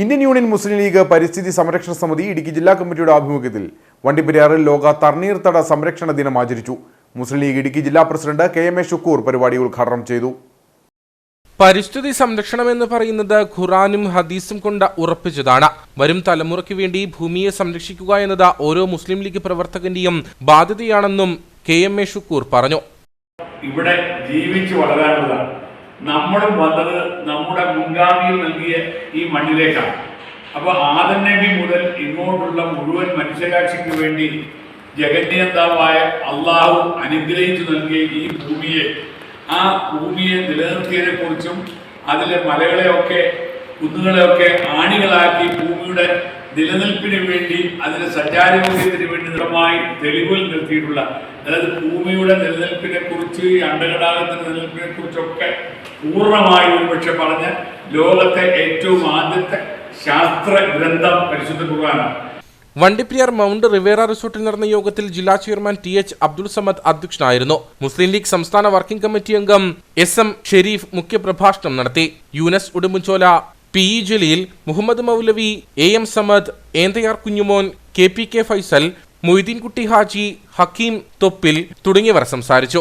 Indian union മുസ്ലിം league പരിസ്ഥിതി സംരക്ഷണ സമിതി ഇടുക്കി ജില്ലാ കമ്മിറ്റിയുടെ ആഭിമുഖ്യത്തിൽ വണ്ടിപ്പെരിയാറിൽ ലോക തണ്ണീർത്തട സംരക്ഷണ ദിനം ആചരിച്ചു. മുസ്ലിം ലീഗ് ഇടുക്കി ജില്ലാ president K M A Shukkur പരിപാടി ഉദ്ഘാടനം ചെയ്തു. പരിസ്ഥിതി സംരക്ഷണം എന്ന് പറയുന്നത് ഖുറാനും ഹദീസും കൊണ്ട് ഉറപ്പിച്ചതാണ്. വരും തലമുറയ്ക്ക് വേണ്ടി ഭൂമിയെ സംരക്ഷിക്കുക എന്നത് ഓരോ മുസ്ലിം ലീഗ് പ്രവർത്തകന്റെയും ബാധ്യതയാണെന്നും കെ എം എ ഷുക്കൂർ പറഞ്ഞു. ഇവിടെ ജീവിച്ചു വളരാനുള്ളതാണ് നമ്മളും വന്നത് നമ്മുടെ മുൻഗാമിയിൽ നൽകിയ ഈ മണ്ണിലേക്കാണ്. അപ്പോൾ ആദം നബി മുതൽ ഇങ്ങോട്ടുള്ള മുഴുവൻ മനുഷ്യരാശിക്ക് വേണ്ടി ജഗന്യന്താവായ അള്ളാഹു അനുഗ്രഹിച്ചു നൽകിയ ഈ ഭൂമിയെ ആ ഭൂമിയെ നിലനിർത്തിയതിനെ കുറിച്ചും അതിലെ മലകളെയൊക്കെ കുന്നുകളെയൊക്കെ ആണികളാക്കി ഭൂമിയുടെ നിലനിൽപ്പിന് വേണ്ടി അതിന് സഞ്ചാരയോഗ്യത്തിന് വേണ്ടി നിറമായി തെളിവുകൾ നിർത്തിയിട്ടുള്ള അതായത് ഭൂമിയുടെ നിലനിൽപ്പിനെ കുറിച്ച് അണ്ടകടാകത്തിന്റെ നിലനിൽപ്പിനെ കുറിച്ചൊക്കെ പൂർണമായി ഒരുപക്ഷെ പറഞ്ഞ് ലോകത്തെ ഏറ്റവും ആദ്യത്തെ ശാസ്ത്ര ഗ്രന്ഥം പരിശുദ്ധ ഖുർആനാണ്. വണ്ടിപ്രിയാർ മൗണ്ട് റിവേറ റിസോർട്ടിൽ നടന്ന യോഗത്തിൽ ജില്ലാ chairman T H Abdul Samad അധ്യക്ഷനായിരുന്നു. മുസ്ലിം ലീഗ് സംസ്ഥാന വർക്കിംഗ് കമ്മിറ്റി അംഗം എസ് എം ഷെരീഫ് മുഖ്യപ്രഭാഷണം നടത്തി. Yunus Udumbanchola P E Jaleel Muhammad Moulavi A M Samad Enthayar Kunjumon K P K Faisal Moideenkutty Haji Hakeem Thoppil തുടങ്ങിയവർ സംസാരിച്ചു.